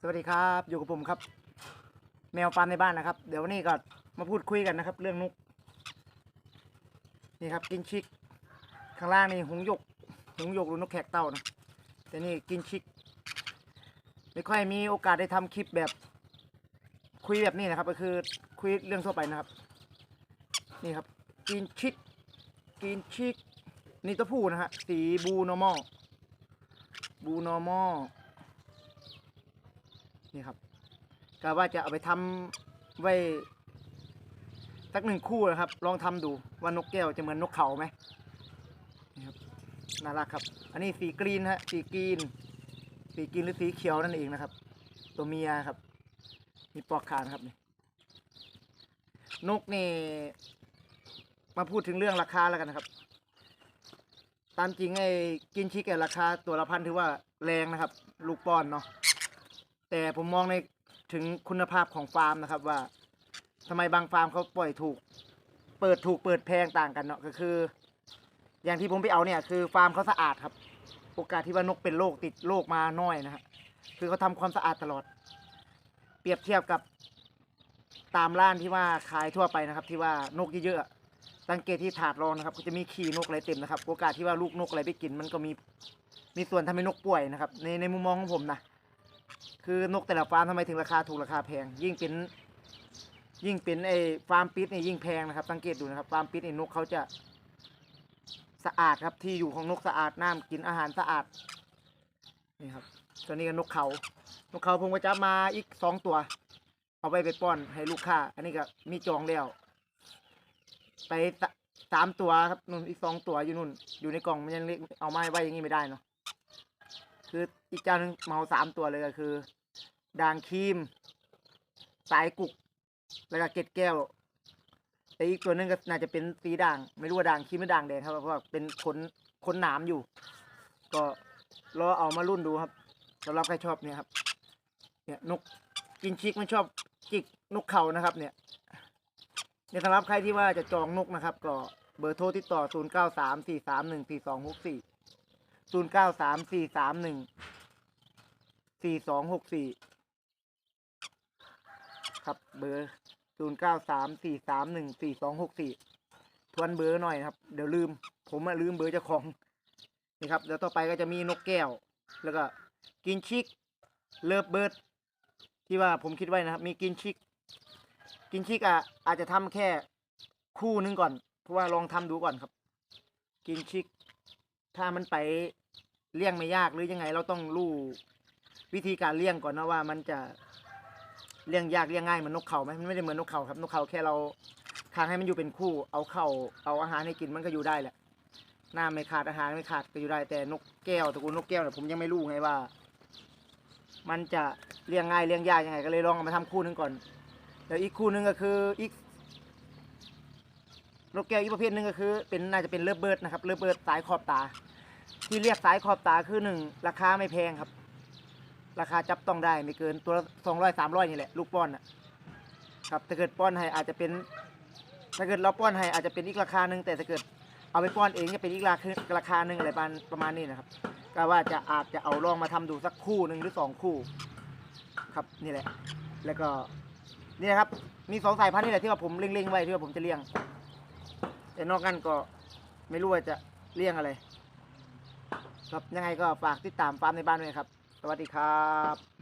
สวัสดีครับอยู่กับผมครับ แมวฟาร์มในบ้านนะครับ เดี๋ยววันนี้ก็มาพูดคุยกันนะครับ เรื่องนก นี่ครับกินชิก ข้างล่างนี่หงส์หยกหงยกหรือนกแขกเต้านะแต่นี่กินชิก ไม่ค่อยมีโอกาสได้ทำคลิปแบบ คุยแบบนี้นะครับ ก็คือคุยเรื่องทั่วไปนะครับ นี่ครับ กินชิก กินชิกนี่ตัวผู้นะฮะสีบูนอร์มอลบูนอร์มอล นี่ครับก็ว่าจะเอาไปทำไว้สักหนึ่งคู่นะครับ ลองทำดูว่านกแก้วจะเหมือนนกเขาไหมนี่ครับน่ารักครับ อันนี้สีกรีนฮะสีกรีน สีกรีนหรือสีเขียวนั่นเองนะครับ ตัวเมียครับมีปอกขานครับนี่นกนี่มาพูดถึงเรื่องราคาแล้วกันนะครับ ตามจริงไอ้กินชิกแกราคาตัวละพันถือว่าแรงนะครับ ลูกป้อนเนาะ แต่ผมมองในถึงคุณภาพของฟาร์มนะครับว่าทำไมบางฟาร์มเขาปล่อยถูก เปิดถูกเปิดแพงต่างกันเนาะก็คือ อย่างที่ผมไปเอาเนี่ย คือฟาร์มเขาสะอาดครับ โอกาสที่ว่านกเป็นโรคติดโรคมาน้อยนะฮะคือเขาทำความสะอาดตลอด เปรียบเทียบกับตามร้านที่ว่าขายทั่วไปนะครับ ที่ว่านกเยอะๆสังเกตที่ถาดรองนะครับ ก็จะมีขี้นกอะไรเต็มนะครับ โอกาสที่ว่าลูกนกอะไรไปกิน มันก็มีมีส่วนทำให้นกป่วยนะครับ ในในมุมมองของผมนะ คือนกแต่ละฟาร์มทำไมถึงราคาถูกราคาแพง ยิ่งเป็นยิ่งเป็นไอ้ฟาร์มปิดนี่ยิ่งแพงนะครับ สังเกตดูนะครับฟาร์มปิดนี่นกเขาจะสะอาดครับที่อยู่ของนกสะอาดน้ำกินอาหารสะอาดนี่ครับตัวนี้ก็นกเขา นกเขาผมก็จะมาอีกสองตัว เอาไปไปป้อนให้ลูกค้า อันนี้ก็มีจองแล้ว ไปสะสามตัวครับนุ่นอีกสองตัวอยู่นุ่น อยู่ในกล่องมันยังเล็กเอาไม้ไว้อย่างนี้ไม่ได้เนาะ คืออีกเจ้าหนึ่งเมาสามตัวเลยก็คือด่างครีม สายกุก แล้วก็เกล็ดแก้วแต่อีกตัวหนึงก็น่าจะเป็นสีด่าง ไม่รู้ว่าด่างครีมหรือด่างแดงครับเพราะว่าเป็นขนขนหนามอยู่ ก็รอเอามารุ่นดูครับสำหรับใครชอบเนี่ยครับ เนี่ยนกกินชิกมันชอบจิกนกเขานะครับ เนี่ยเนี่ยสำหรับใครที่ว่าจะจองนกนะครับ ก็เบอร์โทรติดต่อ 0 ศูนย์เก้าสามสี่สามหนึ่งสี่สองหกสี่ครับเบอร์ศูนย์เก้าสามสี่สามหนึ่งสี่สองหกสี่ทวนเบอร์หน่อยครับ เดี๋ยวลืม ผมอะลืมเบอร์เจ้าของนี่ครับแล้วต่อไปก็จะมีนกแก้ว แล้วก็กินชิกเลิฟเบิร์ดที่ว่าผมคิดไว้นะครับ มีกินชิก กินชิกอะอาจจะทำแค่คู่นึงก่อน เพราะว่าลองทำดูก่อนครับ กินชิก ถ้ามันไปเลี้ยงไม่ยากหรือยังไง เราต้องรู้วิธีการเลี้ยงก่อนนะว่า มันจะเลี้ยงยากเลี้ยงง่ายเหมือนนกเขาไหมมันไม่ได้เหมือนนกเขาครับนกเขาแค่เราค้างให้มันอยู่เป็นคู่ เอาเข้าเอาอาหารให้กินมันก็อยู่ได้แหละหน้าไม่ขาดอาหารไม่ขาดก็อยู่ได้แต่นกแก้วตระกูลนกแก้วเนี่ยผมยังไม่รู้ไงว่า มันจะเลี้ยงง่ายเลี้ยงยากยังไง ก็เลยลองเอามาทำคู่นึงก่อนแล้วอีกคู่นึงก็คืออีก นกแก้วอีกประเภทหนึ่งก็คือ เป็นน่าจะเป็นเลิฟเบิร์ดนะครับเลิฟเบิร์ดสายขอบตา ที่เรียกสายขอบตาคือหนึ่งราคาไม่แพงครับ ราคาจับต้องได้ไม่เกินตัวสองร้อยสามร้อยนี่แหละลูกป้อนอะครับถ้าเกิดป้อนให้อาจจะเป็น ถ้าเกิดเราป้อนให้อาจจะเป็นอีกราคาหนึ่งแต่ถ้าเกิดเอาไปป้อนเองจะเป็นอีกราคาราคาหนึ่งอะไรประมาณประมาณนี้นะครับก็ว่าจะอาจจะเอาลองมาทำดูสักคู่หนึ่งหรือสองคู่ ครับนี่แหละ แล้วก็นี่นะครับ มีสองสายพันธุ์นี่แหละที่ว่าผมเล็งๆไว้ที่ว่าผมจะเลี้ยง แต่นอกนั้นก็ไม่รู้ว่าจะเลี้ยงอะไร ครับยังไงก็ฝากติดตามฟาร์มในบ้านด้วยครับ สวัสดีครับ